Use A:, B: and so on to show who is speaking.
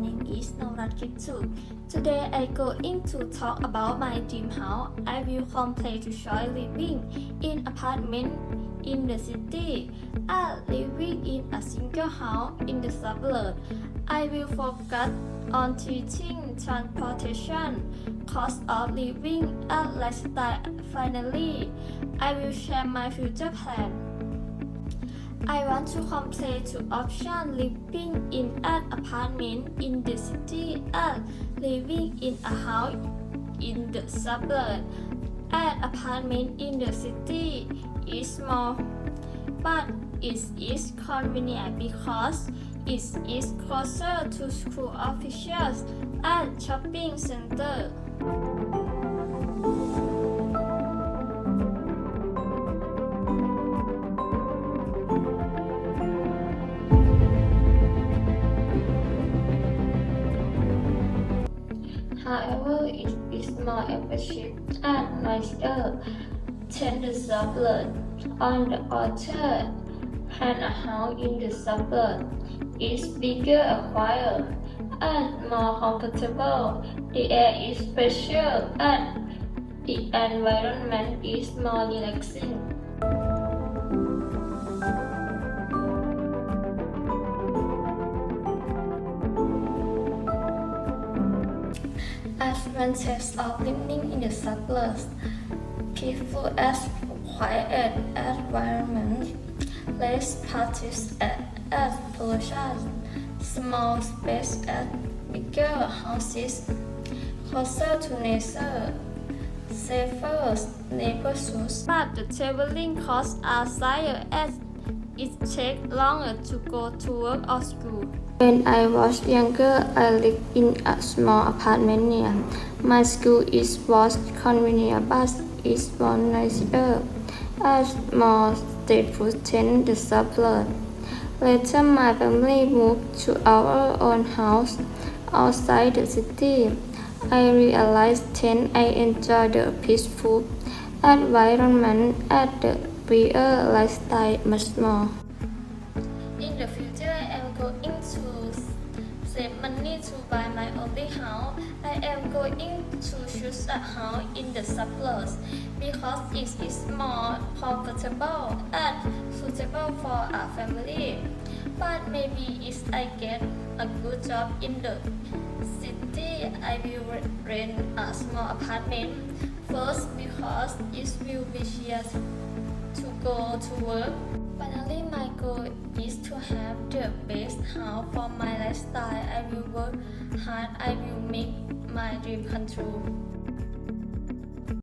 A: name is Naurat Kitsu. Today I going to talk about my dream house. I will complain to try living in apartment in the city and living in a single house in the suburb. I will focus on teaching transportation, cost of living, and lifestyle. Finally, I will share my future plan. I want to compare to option living in an apartment in the city and living in a house in the suburb. An apartment in the city is small, but it is convenient because it is closer to school officials and shopping center. However, it is more efficient and noisier than the suburb. On the other hand, a house in the suburb is bigger and quieter and more comfortable. The air is fresher and the environment is more relaxing. Advantages of living in the suburbs. Peaceful and quiet environment, less parties and pollution, small space and bigger houses, closer to nature, safer neighborhoods. But the traveling costs are higher as it takes longer to go to work or school. When I was younger, I lived in a small apartment near my school. It was convenient, but it was nicer as more stateful than the suburb. Later, my family moved to our own house outside the city. I realized then I enjoyed the peaceful environment at the freer uh, lifestyle much more. In the future, I am going to save money to buy my own big house. I am going to choose a house in the suburbs because it is more comfortable and suitable for a family. But maybe if I get a good job in the city, I will rent a small apartment first because it will be easier to go to work. Finally, my goal is to have the best house for my lifestyle. I will work hard. I will make my dream come true.